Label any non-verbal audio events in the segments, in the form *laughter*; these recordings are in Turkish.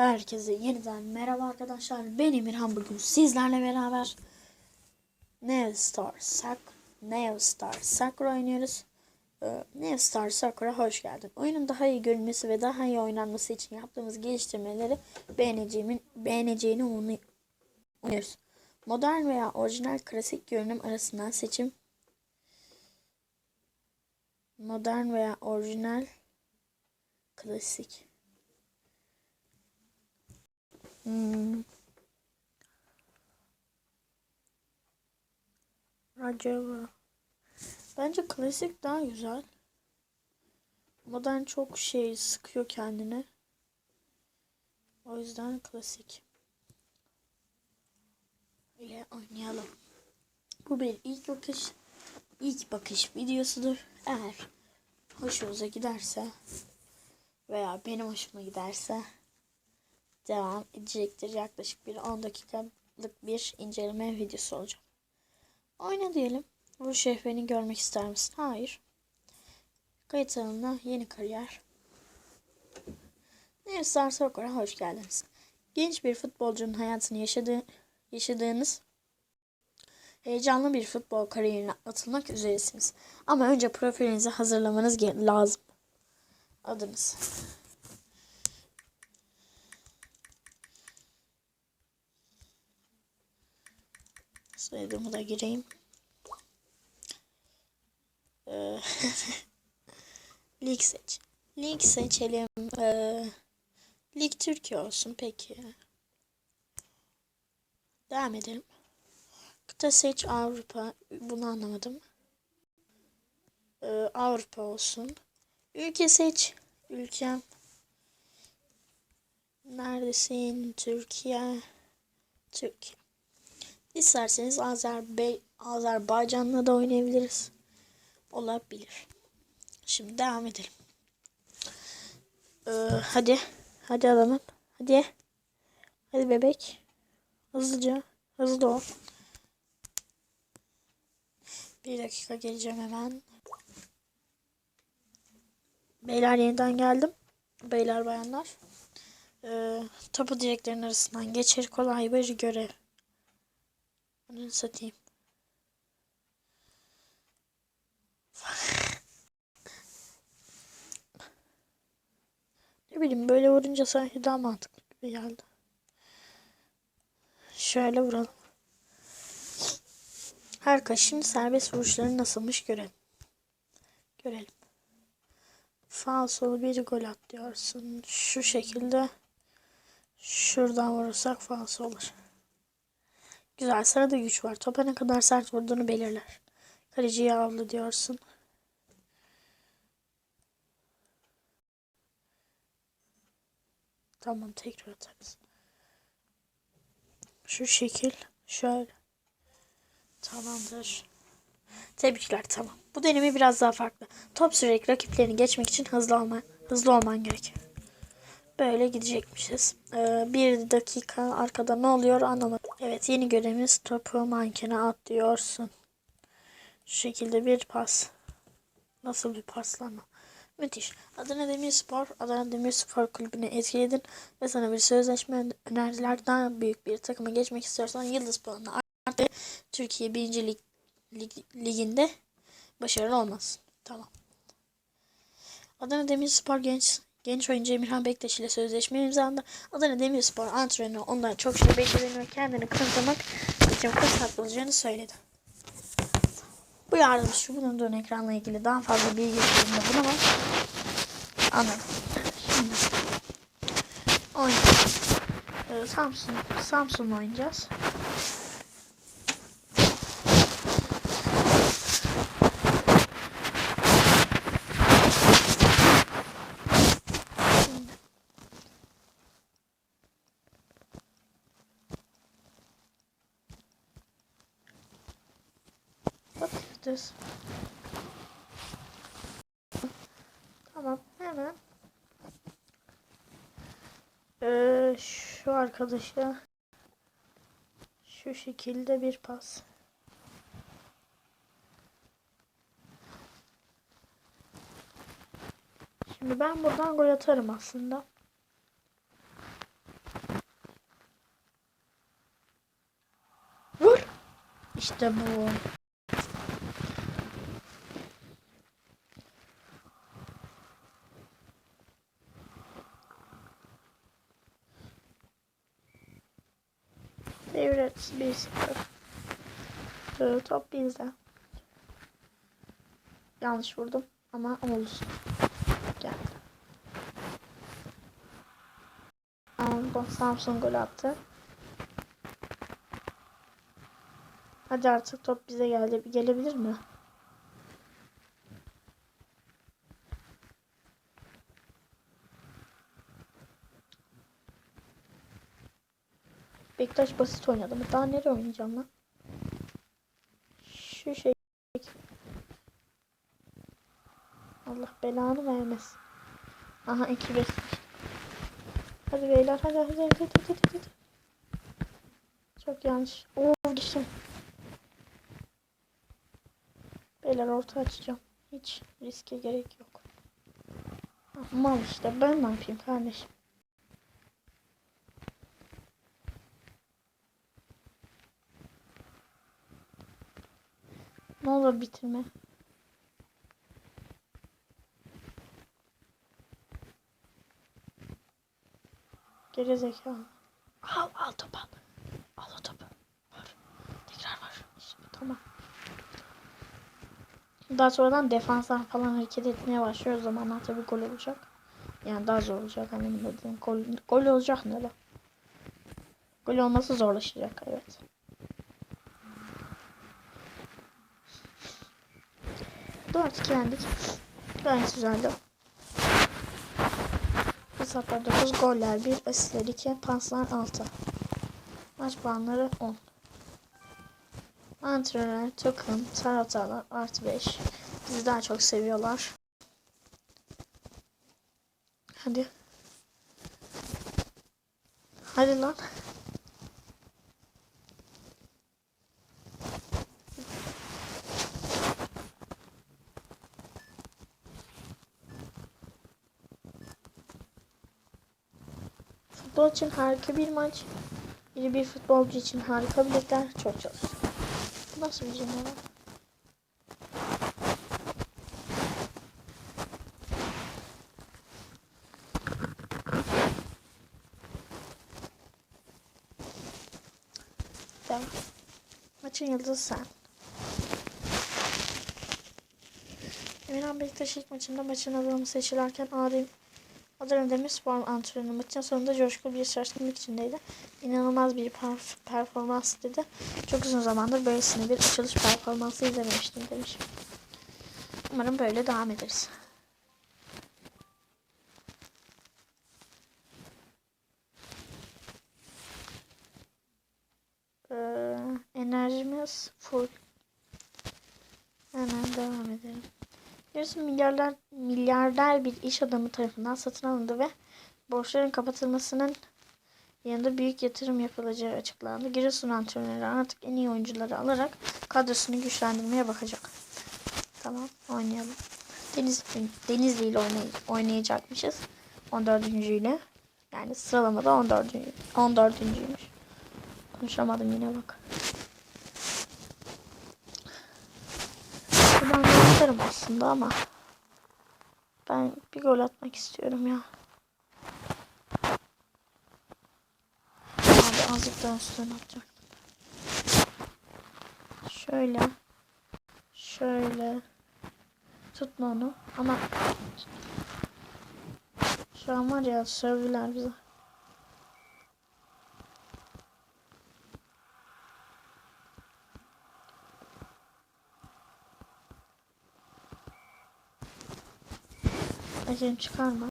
Herkese yeniden merhaba arkadaşlar. Ben Emirhan bugün sizlerle beraber Neo Star Sak Neo Star Sakura oynuyoruz. Ee, Neo Star Sakura hoş geldin. Oyunun daha iyi görünmesi ve daha iyi oynanması için yaptığımız geliştirmeleri beğeneceğimin beğeneceğini umu- umuyoruz. Modern veya orijinal klasik görünüm arasından seçim Modern veya orijinal klasik Hmm. Acaba. Bence klasik daha güzel. Modern çok şey sıkıyor kendini. O yüzden klasik. Ile oynayalım. Bu bir ilk bakış ilk bakış videosudur. Eğer hoşunuza giderse veya benim hoşuma giderse devam edecektir. Yaklaşık bir 10 dakikalık bir inceleme videosu olacak. Oyna diyelim. Bu şehveni görmek ister misin? Hayır. Kayıt alanına yeni kariyer. New Star Soccer'a hoş geldiniz. Genç bir futbolcunun hayatını yaşadığı, yaşadığınız heyecanlı bir futbol kariyerine atılmak üzeresiniz. Ama önce profilinizi hazırlamanız lazım. Adınız. Soyadımı da gireyim. Ee, *laughs* Lig seç. Lig seçelim. Ee, Lig Türkiye olsun peki. Devam edelim. Kıta seç Avrupa. Bunu anlamadım. Ee, Avrupa olsun. Ülke seç. Ülkem. Neredesin? Türkiye. Türkiye. İsterseniz Azerbe Azerbaycan'la da oynayabiliriz. Olabilir. Şimdi devam edelim. Ee, hadi. Hadi adamım. Hadi. Hadi bebek. Hızlıca. Hızlı ol. Bir dakika geleceğim hemen. Beyler yeniden geldim. Beyler bayanlar. Ee, tapu direklerin arasından geçer kolay bir görev. Ananı satayım. ne bileyim böyle vurunca sanki daha mantıklı gibi geldi. Şöyle vuralım. Harika. Şimdi serbest vuruşları nasılmış görelim. Görelim. Falsolu bir gol at diyorsun. Şu şekilde şuradan vurursak falso olur. Güzel. Sırada güç var. Topa ne kadar sert vurduğunu belirler. Kaleciye avlı diyorsun. Tamam tekrar atarız. Şu şekil. Şöyle. Tamamdır. Tebrikler tamam. Bu deneme biraz daha farklı. Top sürerek rakiplerini geçmek için hızlı olman, hızlı olman gerek. Böyle gidecekmişiz. Ee, bir dakika arkada ne oluyor anlamadım. Evet yeni görevimiz topu mankene at diyorsun. Şu şekilde bir pas. Nasıl bir paslama? Müthiş. Adana Demirspor, Adana Demirspor kulübünü etkiledin ve sana bir sözleşme önerdiler. Daha büyük bir takıma geçmek istiyorsan Yıldız puanı artı Türkiye 1. Lig, Lig, Ligi'nde başarılı olmaz. Tamam. Adana Demirspor genç genç oyuncu Emirhan Bektaş ile sözleşme imzalandı. Adana Demirspor antrenörü ondan çok şey beklediğini ve kendini kanıtlamak için fırsat bulacağını söyledi. Bu yardımcı bulunduğun ekranla ilgili daha fazla bilgi üzerinde bulamam. Anladım. Şimdi oynayacağız. Ee, Samsun, Samsun oynayacağız. yapacağız. Tamam hemen. Ee, şu arkadaşa şu şekilde bir pas. Şimdi ben buradan gol atarım aslında. Vur. İşte bu. 1-0. Ee, top bizde. Yanlış vurdum ama olsun. Geldi. Samsun, Samsun gol attı. Hadi artık top bize geldi. Gelebilir mi? Bektaş basit oynadı mı? Daha nereye oynayacağım lan? Şu şey. Allah belanı vermesin. Aha 2 5 Hadi beyler hadi hadi hadi hadi hadi hadi. Çok yanlış. Oo düştüm. Beyler orta açacağım. Hiç riske gerek yok. Mal işte ben ne yapayım kardeşim. Ne olur bitirme. Geri zekalı. Al al topu al. Al o topu. Var. Tekrar var. İşte, tamam. Daha sonradan defanslar falan hareket etmeye başlıyor. O zamanlar tabii gol olacak. Yani daha zor olacak anlamında dedim. Gol, gol olacak ne lan? Gol olması zorlaşacak evet. Dört iki yendik. Gayet güzeldi. Hesaplar 9, goller 1, asistler 2, paslar 6. Maç puanları 10. Antrenör, takım, taraftarlar artı 5. Bizi daha çok seviyorlar. Hadi. Hadi lan. Futbol için harika bir maç. İyi bir futbolcu için harika bilekler. Çok çalış. Nasıl bir cümle lan? Maçın yıldızı sen. Emirhan Beşiktaş ilk maçında maçın adamı seçilerken Adem Adana Demirspor antrenörü maçın sonunda coşkulu bir şaşkınlık içindeydi. İnanılmaz bir per- performans dedi. Çok uzun zamandır böylesine bir açılış performansı izlememiştim demiş. Umarım böyle devam ederiz. Ee, enerjimiz full. Hemen devam edelim. Yarısı milyarlar, milyarder bir iş adamı tarafından satın alındı ve borçların kapatılmasının yanında büyük yatırım yapılacağı açıklandı. Giresun antrenörü artık en iyi oyuncuları alarak kadrosunu güçlendirmeye bakacak. Tamam oynayalım. Deniz, Denizli ile oynay oynayacakmışız. 14. ile. Yani sıralamada 14. 14.'üymüş. Konuşamadım yine bak. Ben atarım aslında ama ben bir gol atmak istiyorum ya. Abi azıcık daha üstüne atacaktım. Şöyle. Şöyle. Tutma onu ama şu an var ya sövdüler bize. Ecem çıkarma.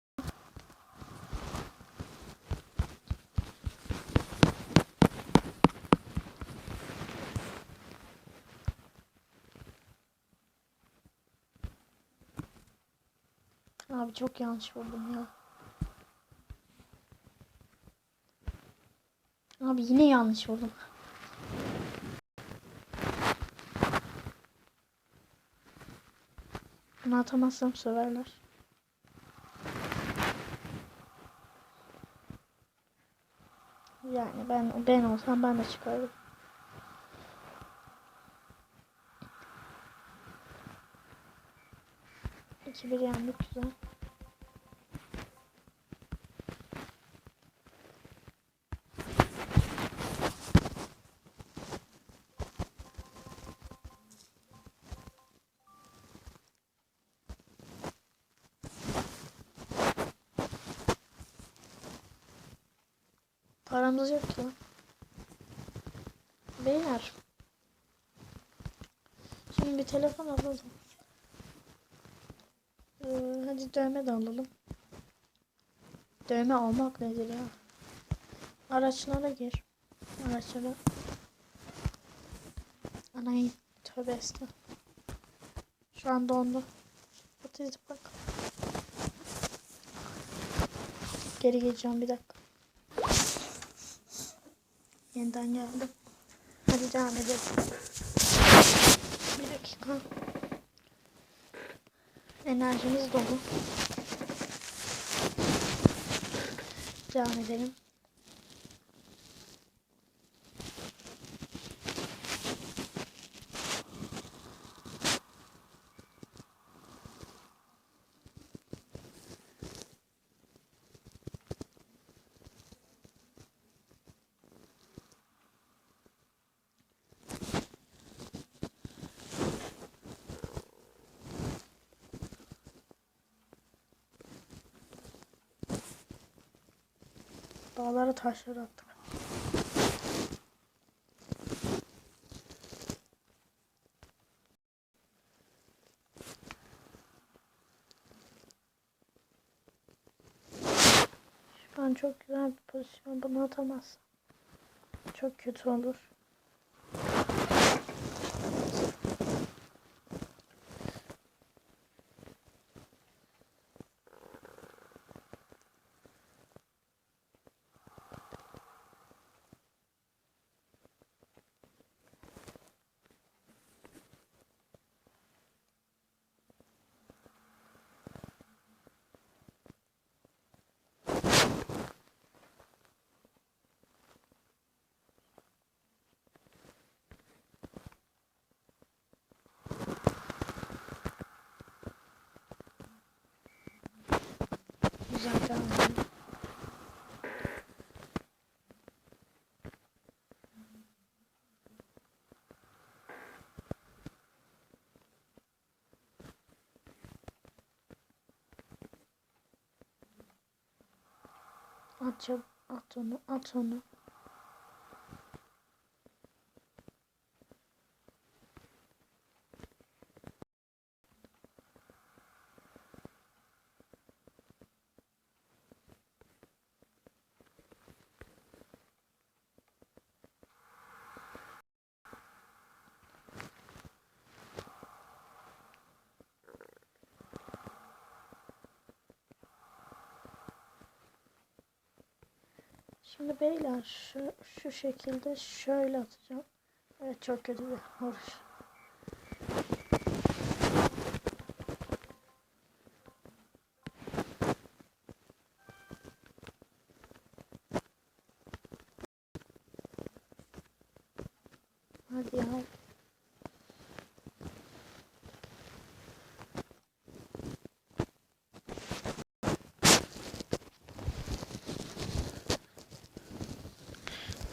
Abi çok yanlış vurdum ya. Abi yine yanlış vurdum. Bunu atamazsam söverler. Yani ben ben olsam ben de çıkardım. İki bir yandık güzel. Paramız yok ki. Beyler. Şimdi bir telefon alalım. Ee, hadi dövme de alalım. Dövme almak nedir ya? Araçlara gir. Araçlara. Anayı tövbe estağ. Şu an dondu. Hadi bak. Geri geleceğim bir dakika. Yeniden geldim. Hadi devam edelim. Bir dakika. Enerjimiz dolu. Devam edelim. Dağlara taşlar attık. Şu an çok güzel bir pozisyon. Bunu atamaz. Çok kötü olur. Güzel devam edelim. At, çab- at onu, at onu. Şimdi beyler şu, şu şekilde şöyle atacağım. Evet çok kötü bir vuruş. Hadi ya.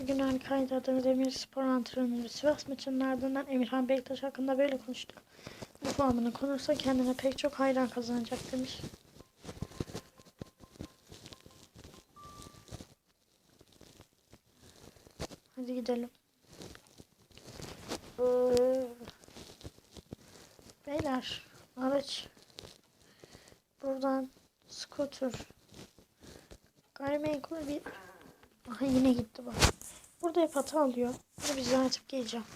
Bugün Ankara'da adımız Emir Spor Antrenörü. Sivas maçının ardından Emirhan Bektaş hakkında böyle konuştu. Bu formunu konursa kendine pek çok hayran kazanacak demiş. Hadi gidelim. Beyler araç buradan scooter gayrimenkul bir Aha yine gitti bak. Burada hep hata alıyor. Bunu bir düzeltip geleceğim.